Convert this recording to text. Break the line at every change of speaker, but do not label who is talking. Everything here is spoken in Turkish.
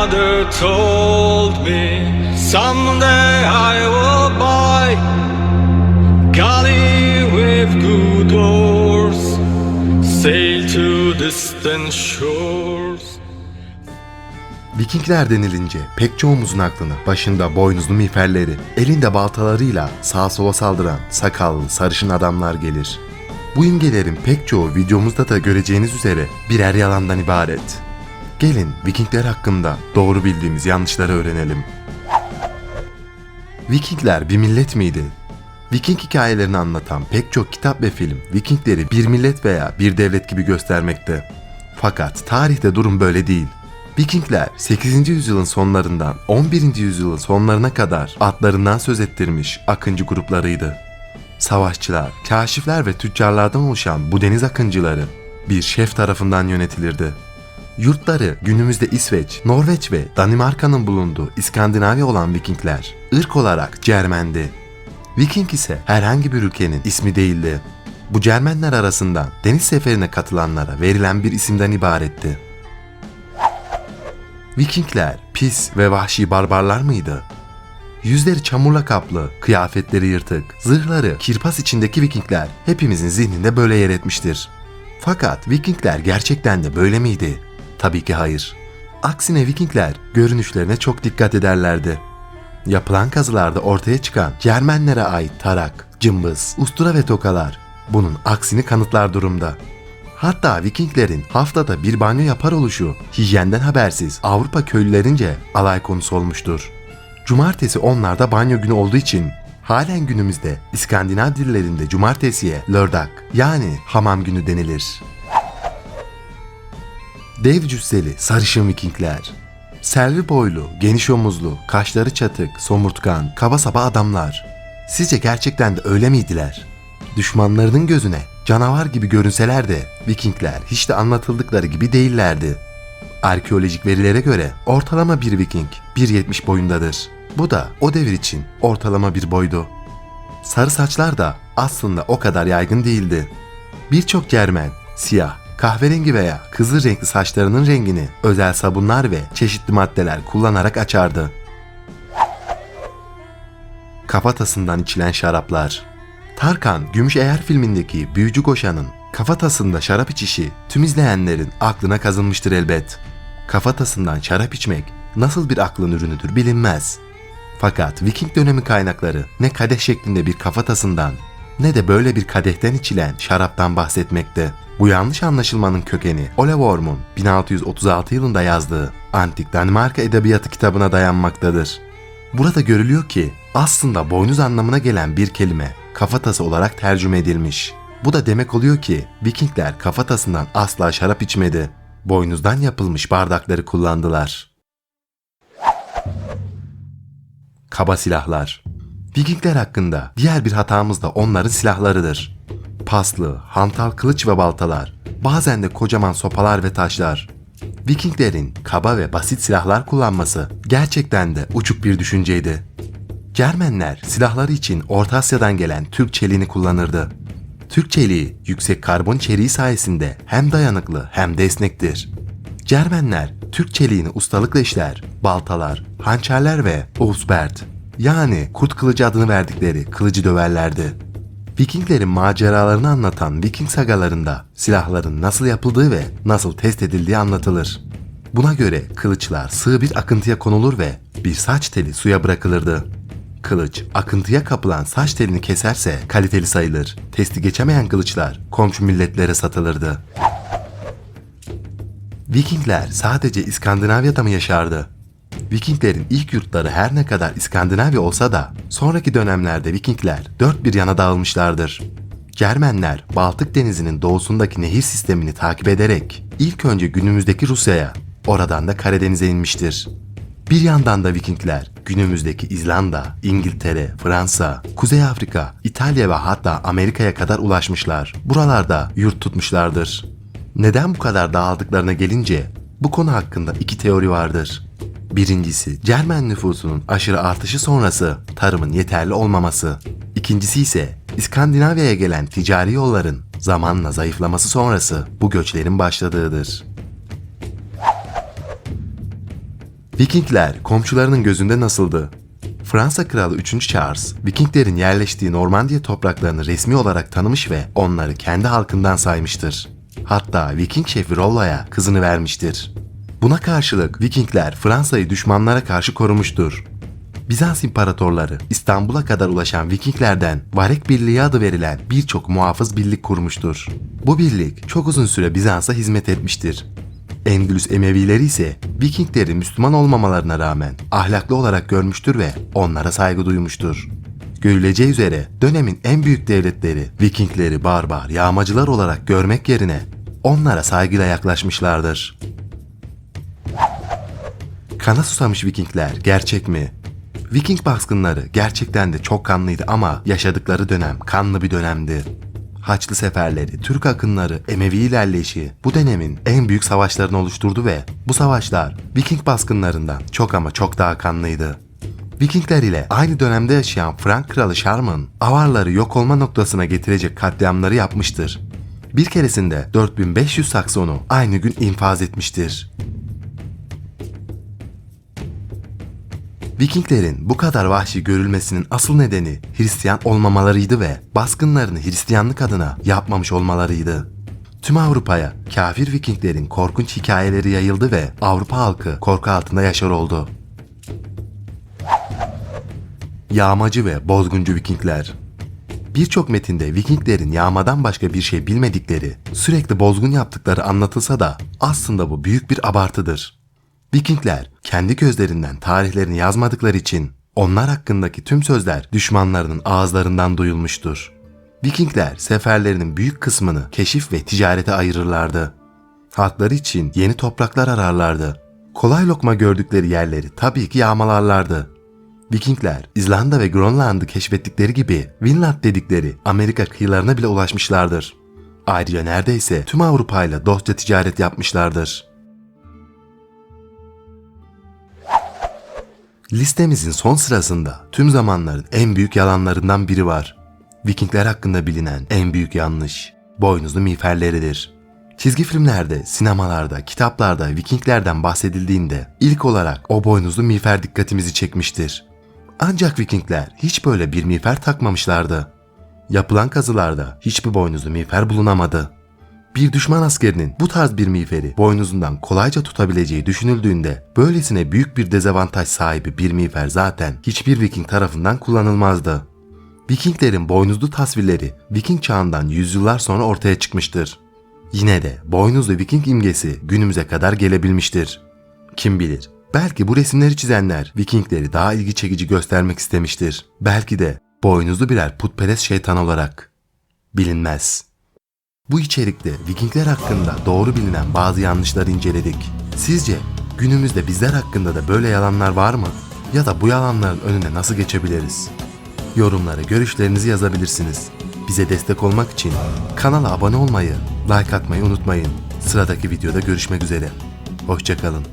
mother told me someday I will buy galley with good oars, sail to distant shores.
Vikingler denilince pek çoğumuzun aklına başında boynuzlu miğferleri, elinde baltalarıyla sağa sola saldıran sakallı sarışın adamlar gelir. Bu imgelerin pek çoğu videomuzda da göreceğiniz üzere birer yalandan ibaret. Gelin Vikingler hakkında doğru bildiğimiz yanlışları öğrenelim. Vikingler bir millet miydi? Viking hikayelerini anlatan pek çok kitap ve film Vikingleri bir millet veya bir devlet gibi göstermekte. Fakat tarihte durum böyle değil. Vikingler 8. yüzyılın sonlarından 11. yüzyılın sonlarına kadar adlarından söz ettirmiş akıncı gruplarıydı. Savaşçılar, kaşifler ve tüccarlardan oluşan bu deniz akıncıları bir şef tarafından yönetilirdi. Yurtları günümüzde İsveç, Norveç ve Danimarka'nın bulunduğu İskandinavya olan Vikingler ırk olarak Cermendi. Viking ise herhangi bir ülkenin ismi değildi. Bu Cermenler arasından deniz seferine katılanlara verilen bir isimden ibaretti. Vikingler pis ve vahşi barbarlar mıydı? Yüzleri çamurla kaplı, kıyafetleri yırtık, zırhları kirpas içindeki Vikingler hepimizin zihninde böyle yer etmiştir. Fakat Vikingler gerçekten de böyle miydi? Tabii ki hayır. Aksine Vikingler görünüşlerine çok dikkat ederlerdi. Yapılan kazılarda ortaya çıkan Cermenlere ait tarak, cımbız, ustura ve tokalar bunun aksini kanıtlar durumda. Hatta Vikinglerin haftada bir banyo yapar oluşu hijyenden habersiz Avrupa köylülerince alay konusu olmuştur. Cumartesi onlarda banyo günü olduğu için halen günümüzde İskandinav dillerinde cumartesiye lördak yani hamam günü denilir. Dev cüsseli sarışın Vikingler. Selvi boylu, geniş omuzlu, kaşları çatık, somurtkan, kaba saba adamlar. Sizce gerçekten de öyle miydiler? Düşmanlarının gözüne canavar gibi görünseler de Vikingler hiç de anlatıldıkları gibi değillerdi. Arkeolojik verilere göre ortalama bir Viking 1.70 boyundadır. Bu da o devir için ortalama bir boydu. Sarı saçlar da aslında o kadar yaygın değildi. Birçok Cermen siyah, kahverengi veya kızıl renkli saçlarının rengini özel sabunlar ve çeşitli maddeler kullanarak açardı. Kafatasından içilen şaraplar. Tarkan Gümüşeğer filmindeki büyücü koşanın kafatasında şarap içişi tüm izleyenlerin aklına kazınmıştır elbet. Kafatasından şarap içmek nasıl bir aklın ürünüdür bilinmez. Fakat Viking dönemi kaynakları ne kadeh şeklinde bir kafatasından ne de böyle bir kadehten içilen şaraptan bahsetmekte. Bu yanlış anlaşılmanın kökeni Ole Worm'un 1636 yılında yazdığı Antik Danimarka Edebiyatı kitabına dayanmaktadır. Burada görülüyor ki aslında boynuz anlamına gelen bir kelime kafatası olarak tercüme edilmiş. Bu da demek oluyor ki Vikingler kafatasından asla şarap içmedi. Boynuzdan yapılmış bardakları kullandılar. Kaba silahlar. Vikingler hakkında diğer bir hatamız da onların silahlarıdır. Paslı, hantal kılıç ve baltalar, bazen de kocaman sopalar ve taşlar. Vikinglerin kaba ve basit silahlar kullanması gerçekten de uçuk bir düşünceydi. Cermenler silahları için Orta Asya'dan gelen Türk çeliğini kullanırdı. Türk çeliği yüksek karbon içeriği sayesinde hem dayanıklı hem de esnektir. Cermenler Türk çeliğini ustalıkla işler, baltalar, hançerler ve Ousbert yani kurt kılıcı adını verdikleri kılıcı döverlerdi. Vikinglerin maceralarını anlatan Viking sagalarında silahların nasıl yapıldığı ve nasıl test edildiği anlatılır. Buna göre kılıçlar sığ bir akıntıya konulur ve bir saç teli suya bırakılırdı. Kılıç akıntıya kapılan saç telini keserse kaliteli sayılır. Testi geçemeyen kılıçlar komşu milletlere satılırdı. Vikingler sadece İskandinavya'da mı yaşardı? Vikinglerin ilk yurtları her ne kadar İskandinavya olsa da sonraki dönemlerde Vikingler dört bir yana dağılmışlardır. Cermenler Baltık Denizi'nin doğusundaki nehir sistemini takip ederek ilk önce günümüzdeki Rusya'ya, oradan da Karadeniz'e inmiştir. Bir yandan da Vikingler günümüzdeki İzlanda, İngiltere, Fransa, Kuzey Afrika, İtalya ve hatta Amerika'ya kadar ulaşmışlar. Buralarda yurt tutmuşlardır. Neden bu kadar dağıldıklarına gelince bu konu hakkında iki teori vardır. Birincisi Cermen nüfusunun aşırı artışı sonrası tarımın yeterli olmaması. İkincisi ise İskandinavya'ya gelen ticari yolların zamanla zayıflaması sonrası bu göçlerin başladığıdır. Vikingler komşularının gözünde nasıldı? Fransa kralı 3. Charles, Vikinglerin yerleştiği Normandiya topraklarını resmi olarak tanımış ve onları kendi halkından saymıştır. Hatta Viking şefi Rollo'ya kızını vermiştir. Buna karşılık Vikingler Fransa'yı düşmanlara karşı korumuştur. Bizans imparatorları İstanbul'a kadar ulaşan Vikinglerden Varek Birliği adı verilen birçok muhafız birlik kurmuştur. Bu birlik çok uzun süre Bizans'a hizmet etmiştir. Endülüs Emevileri ise Vikingleri Müslüman olmamalarına rağmen ahlaklı olarak görmüştür ve onlara saygı duymuştur. Görüleceği üzere dönemin en büyük devletleri Vikingleri barbar, yağmacılar olarak görmek yerine onlara saygıyla yaklaşmışlardır. Kana susamış Vikingler gerçek mi? Viking baskınları gerçekten de çok kanlıydı ama yaşadıkları dönem kanlı bir dönemdi. Haçlı seferleri, Türk akınları, Emevi ilerleyişi bu dönemin en büyük savaşlarını oluşturdu ve bu savaşlar Viking baskınlarından çok ama çok daha kanlıydı. Vikingler ile aynı dönemde yaşayan Frank kralı Sharman, avarları yok olma noktasına getirecek katliamları yapmıştır. Bir keresinde 4500 Sakson'u aynı gün infaz etmiştir. Vikinglerin bu kadar vahşi görülmesinin asıl nedeni Hristiyan olmamalarıydı ve baskınlarını Hristiyanlık adına yapmamış olmalarıydı. Tüm Avrupa'ya kafir Vikinglerin korkunç hikayeleri yayıldı ve Avrupa halkı korku altında yaşar oldu. Yağmacı ve bozguncu Vikingler Birçok metinde Vikinglerin yağmadan başka bir şey bilmedikleri, sürekli bozgun yaptıkları anlatılsa da aslında bu büyük bir abartıdır. Vikingler kendi gözlerinden tarihlerini yazmadıkları için onlar hakkındaki tüm sözler düşmanlarının ağızlarından duyulmuştur. Vikingler seferlerinin büyük kısmını keşif ve ticarete ayırırlardı. Halkları için yeni topraklar ararlardı. Kolay lokma gördükleri yerleri tabii ki yağmalarlardı. Vikingler İzlanda ve Grönland'ı keşfettikleri gibi Vinland dedikleri Amerika kıyılarına bile ulaşmışlardır. Ayrıca neredeyse tüm Avrupa ile dostça ticaret yapmışlardır. Listemizin son sırasında tüm zamanların en büyük yalanlarından biri var. Vikingler hakkında bilinen en büyük yanlış boynuzlu miğferleridir. Çizgi filmlerde, sinemalarda, kitaplarda Vikinglerden bahsedildiğinde ilk olarak o boynuzlu miğfer dikkatimizi çekmiştir. Ancak Vikingler hiç böyle bir miğfer takmamışlardı. Yapılan kazılarda hiçbir boynuzlu miğfer bulunamadı. Bir düşman askerinin bu tarz bir miğferi boynuzundan kolayca tutabileceği düşünüldüğünde böylesine büyük bir dezavantaj sahibi bir miğfer zaten hiçbir Viking tarafından kullanılmazdı. Vikinglerin boynuzlu tasvirleri Viking çağından yüzyıllar sonra ortaya çıkmıştır. Yine de boynuzlu Viking imgesi günümüze kadar gelebilmiştir. Kim bilir, belki bu resimleri çizenler Vikingleri daha ilgi çekici göstermek istemiştir. Belki de boynuzlu birer putperest şeytan olarak. Bilinmez. Bu içerikte Vikingler hakkında doğru bilinen bazı yanlışları inceledik. Sizce günümüzde bizler hakkında da böyle yalanlar var mı? Ya da bu yalanların önüne nasıl geçebiliriz? Yorumlara görüşlerinizi yazabilirsiniz. Bize destek olmak için kanala abone olmayı, like atmayı unutmayın. Sıradaki videoda görüşmek üzere. Hoşçakalın.